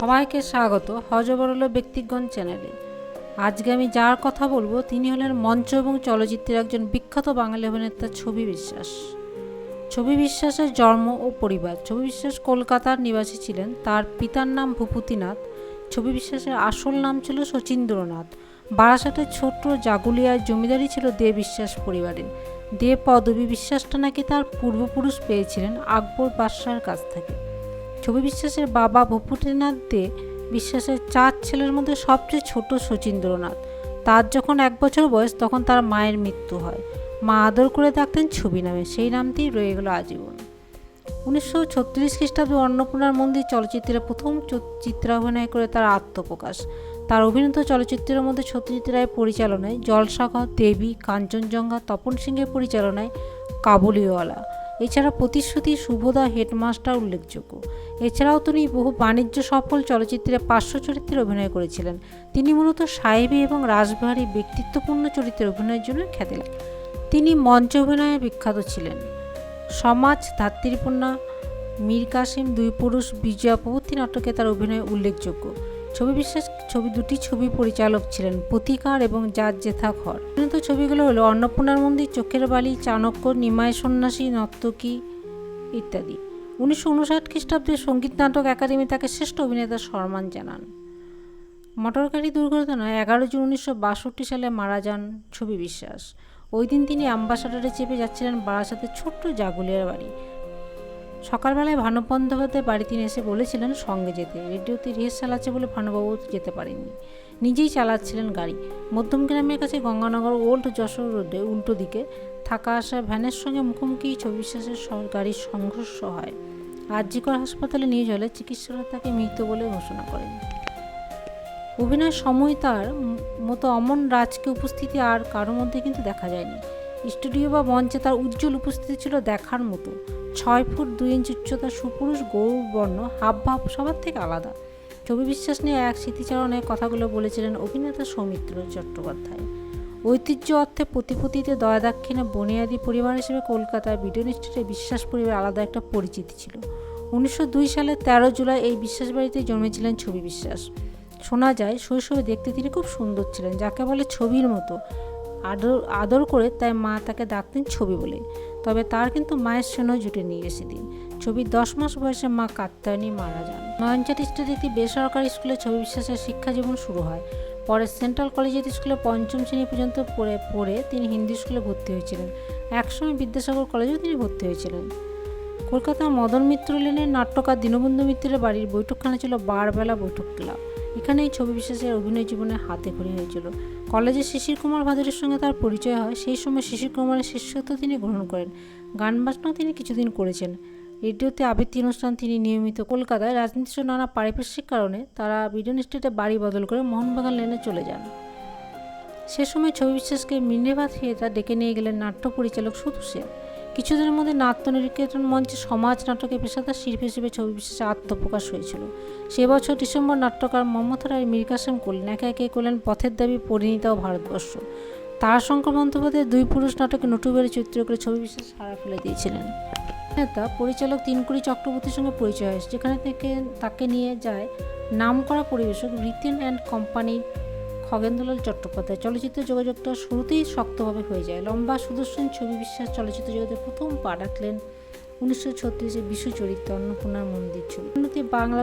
সবাইকে স্বাগত হজবরল ব্যক্তিগণ চ্যানেলে। আজকে আমি যার কথা বলব তিনি হলেন মঞ্চ এবং চলচ্চিত্রের একজন বিখ্যাত বাঙালি অভিনেতা ছবি বিশ্বাস। ছবি বিশ্বাসের জন্ম ও পরিবার। ছবি বিশ্বাস কলকাতার নিবাসী ছিলেন। তার পিতার নাম ভূপতিনাথ। ছবি বিশ্বাসের আসল নাম ছিল শচীন্দ্রনাথ। বারাসাতের ছোট্ট জাগুলিয়ার জমিদারি ছিল দে বিশ্বাস পরিবারের। দে পদবী বিশ্বাসটা নাকি তার পূর্বপুরুষ পেয়েছিলেন আকবর বাদশার কাছ থেকে। ছবি বিশ্বাসের বাবা ভূপতিনাথ দে বিশ্বাসের চার ছেলের মধ্যে সবচেয়ে ছোট শচীন্দ্রনাথ। তার যখন এক বছর বয়স, তখন তার মায়ের মৃত্যু হয়। মা আদর করে ডাকতেন ছবি নামে। সেই নামটিই রয়ে গেল আজীবন। উনিশশো ছত্রিশ খ্রিস্টাব্দে অন্নপূর্ণার মন্দির চলচ্চিত্রে প্রথম চ- চিত্রাভিনয় করে তার আত্মপ্রকাশ। তার অভিনীত চলচ্চিত্রের মধ্যে সত্যজিৎ রায়ের পরিচালনায় জলসাগর, দেবী, কাঞ্চনজঙ্ঘা, তপন সিংহের পরিচালনায় কাবুলিওয়ালা। এছাড়া প্রতিশ্রুতি শুভদা হেডমাস্টার উল্লেখযোগ্য। এছাড়াও তিনি বহু বাণিজ্য সফল চলচ্চিত্রে পার্শ্ব চরিত্রে অভিনয় করেছিলেন। তিনি মূলত সাহেবী এবং রাসবিহারী ব্যক্তিত্বপূর্ণ চরিত্রে অভিনয়ের জন্য খ্যাতি লাভ তিনি মঞ্চ অভিনয়ে বিখ্যাত ছিলেন। সমাজ ধাত্রীপূর্ণা মীর কাসিম দুই পুরুষ বিজয়া প্রভৃতি নাটকে তার অভিনয় উল্লেখযোগ্য। ছবি বিশ্বাস ছবি দুটি ছবি পরিচালক ছিলেন, প্রতিকার এবং যার জেথা ঘর অভিনীত ছবিগুলো হলো অন্নপূর্ণার মন্দির, চোখের বালি, চাণক্য নিমায় সন্ন্যাসী, নর্তকী ইত্যাদি। উনিশশো উনষাট খ্রিস্টাব্দে সংগীত নাটক একাডেমি তাকে শ্রেষ্ঠ অভিনেতার সম্মান জানান। মোটরগাড়ি দুর্ঘটনায় এগারো জুন উনিশশো বাষট্টি সালে মারা যান ছবি বিশ্বাস। ওই দিন তিনি অ্যাম্বাসাডারে চেপে যাচ্ছিলেন বারাসাতের ছোট্ট জাগুলিয়ার বাড়ি। সকালবেলায় ভানব বন্দ্যোপাধ্যায় বাড়ি তিনি এসে বলেছিলেন সঙ্গে যেতে। রেডিওতে রিহার্সাল আছে বলে ভানুবাবু যেতে পারেননি। নিজেই চালাচ্ছিলেন গাড়ি। মধ্যম গ্রামের কাছে গঙ্গানগর, ওল্ড যশোর রোডে উল্টো দিকে থাকা আসা ভ্যানের সঙ্গে মুখোমুখি ছবি স- গাড়ির সংঘর্ষ হয়। আরজিকর হাসপাতালে নিয়ে গেলে চিকিৎসকরা তাকে মৃত বলে ঘোষণা করেন। অভিনয়ের সময় তার মতো অমন রাজকে উপস্থিতি আর কারোর মধ্যে কিন্তু দেখা যায়নি। স্টুডিও বা মঞ্চে তার উজ্জ্বল উপস্থিতি ছিল দেখার মতো। ছয় ফুট দুই ইঞ্চি উচ্চতা, সুপুরুষ, গৌর, বর্ণ হাব ভাব সবার থেকে আলাদা। ছবি বিশ্বাস নিয়ে এক স্মৃতিচারণে কথাগুলো বলেছিলেন অভিনেতা সৌমিত্র চট্টোপাধ্যায়। ঐতিহ্য, অর্থে প্রতিপতিতে দয়া দাক্ষিণে বনিয়াদি পরিবার হিসেবে কলকাতায় বিডন স্ট্রিটে বিশ্বাস পরিবার আলাদা একটা পরিচিতি ছিল। উনিশশো দুই সালের তেরো জুলাই এই বিশ্বাস বাড়িতে জন্মেছিলেন ছবি বিশ্বাস। শোনা যায়, শৈশবে দেখতে তিনি খুব সুন্দর ছিলেন, যাকে বলে ছবির মতো। আদর আদর করে তাই মা তাকে ডাকতেন ছবি বলে। তবে তার কিন্তু মায়ের সঙ্গেও জুটে নিয়ে গেছে দিন ছবির দশ মাস বয়সে মা কাত্তায়নী মারা যান। স্ট্রিটে একটি বেসরকারি স্কুলে ছবি বিশ্বাসের শিক্ষা জীবন শুরু হয়। পরে সেন্ট্রাল কলেজিয়েট স্কুলে পঞ্চম শ্রেণি পর্যন্ত পড়ে পড়ে তিনি হিন্দি স্কুলে ভর্তি হয়েছিলেন। একসময় বিদ্যাসাগর কলেজেও তিনি ভর্তি হয়েছিলেন। কলকাতার মদন মিত্র লেনের নাট্যকার দীনবন্ধু মিত্রের বাড়ির বৈঠকখানা ছিল বারবেলা বৈঠক ক্লাব। এখানেই ছবি বিশ্বাসের অভিনয় জীবনে হাতে খড়ি হয়েছিল। কলেজে শিশির কুমার ভাদুরের সঙ্গে তার পরিচয় হয়, সেই সময় শিশির কুমারের শিষ্যত্ব তিনি গ্রহণ করেন। গান বাজনাও তিনি কিছুদিন করেছেন। রেডিওতে আবৃত্তি অনুষ্ঠান তিনি নিয়মিত। কলকাতায় রাজনীতির নানা পারিপার্শ্বিক কারণে তারা বিডন স্টেটে বাড়ি বদল করে মোহনবাগান লেনে চলে যান। সে সময় ছবি বিশ্বাসকে মিনেভা থিয়েটার ডেকে নিয়ে গেলেন নাট্য পরিচালক শুধু সেন। কিছুদিনের মধ্যে নাট্য নিকেতন মঞ্চে সমাজ নাটকে পেশাদার শিল্পী হিসেবে ছবি বিশ্বাসে আত্মপ্রকাশ হয়েছিল। সে বছর ডিসেম্বর নাট্যকার মোহাম্মদ রায় মীর কাসেম করলেন। একে একে করলেন পথের দাবি পরিণীতা ও ভারতবর্ষ। তার তারাশঙ্কর বন্দ্যোপাধ্যায় দুই পুরুষ নাটকে নটুবের চরিত্র করে ছবি বিশ্বাস সারা ফেলে দিয়েছিলেন। নেতা পরিচালক তিনকুড়ি চক্রবর্তীর সঙ্গে পরিচয় হয়, যেখানে থেকে তাকে নিয়ে যায় নামকরা পরিবেশক রিতেন অ্যান্ড কোম্পানির খগেন্দ্রলাল চট্টোপাধ্যায় চলচ্চিত্র যোগাযোগটা শুরুতেই শক্তভাবে হয়ে যায়। লম্বা সুদর্শন ছবি বিশ্বাস চলচ্চিত্র জগতে প্রথম পা রাখলেন উনিশশো ছত্রিশে বিশ্ব চরিত্র অন্নপূর্ণার মন্দির ছবি। বাংলা